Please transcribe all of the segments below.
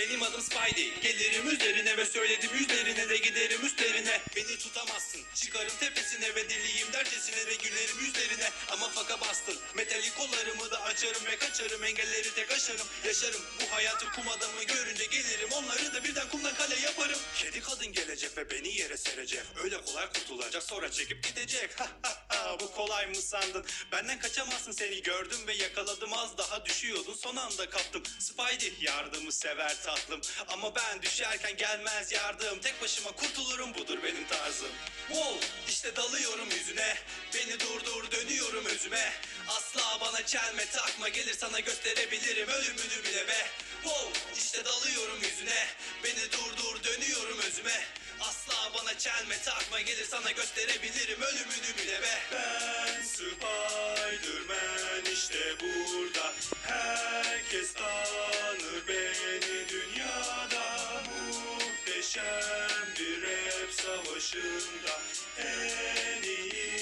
Benim adım Spidey. Gelirim üzerine ve söyledim yüzlerine de giderim üstlerine. Beni tutamazsın. Çıkarım tepesine ve deliyim dercesine de gülerim yüzlerine. Ama faka bastın Metalik kollarımı da açarım ve kaçarım. Engelleri tek aşarım Yaşarım. Bu hayatı kum adamı görünce gelirim. Onları da birden kale yaparım. Kedi kadın gelecek ve beni yere serecek. Öyle kolay kurtulacak sonra çekip gidecek. Bu kolay mı sandın? Benden kaçamazsın seni. Gördüm ve yakaladım. Az daha düşüyordun. Son anda kaptım. Spidey yardımı sever tatlım. Ama ben düşerken gelmez yardım. Tek başıma kurtulurum. Budur benim tarzım. Wow işte dalıyorum yüzüne. Beni durdur dönüyorum özüme. Asla bana çelme takma. Gelir sana gösterebilirim ölümünü bile be. Wow işte dalıyorum yüzüne. Beni durdur dönüyorum özüme Asla bana çelme takma Gelir sana gösterebilirim ölümünü bile be. Ben Spiderman işte burada. Herkes tanır beni dünyada Muhteşem bir rap savaşında. En iyi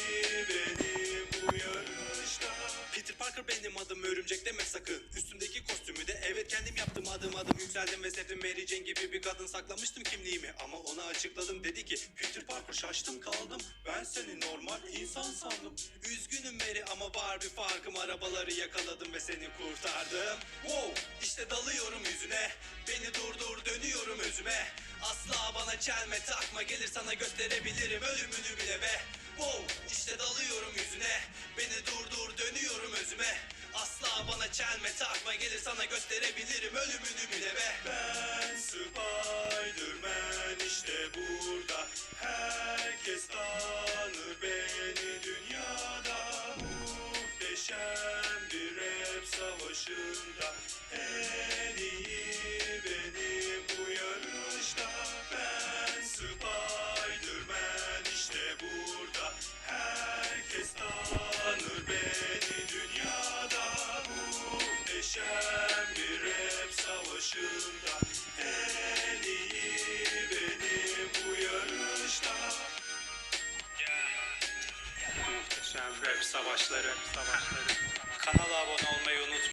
Yükseldim ve sevdim Mary Jane gibi bir kadın Saklamıştım kimliğimi. Ama ona açıkladım Dedi ki Peter Parker şaştım kaldım. Ben seni normal insan sandım. Üzgünüm Mary ama var bir farkım. Arabaları yakaladım ve seni kurtardım. Wow işte dalıyorum yüzüne. Beni durdur dönüyorum özüme. Asla bana çelme takma Gelir sana gösterebilirim. Ölümünü bile çelme takma Gelir sana gösterebilirim. Ölümünü bile be. Ben Spiderman işte burada. Herkes tanır beni dünyada. Muhteşem bir rap savaşında. En Rap savaşları. Kanala abone olmayı unutmayın.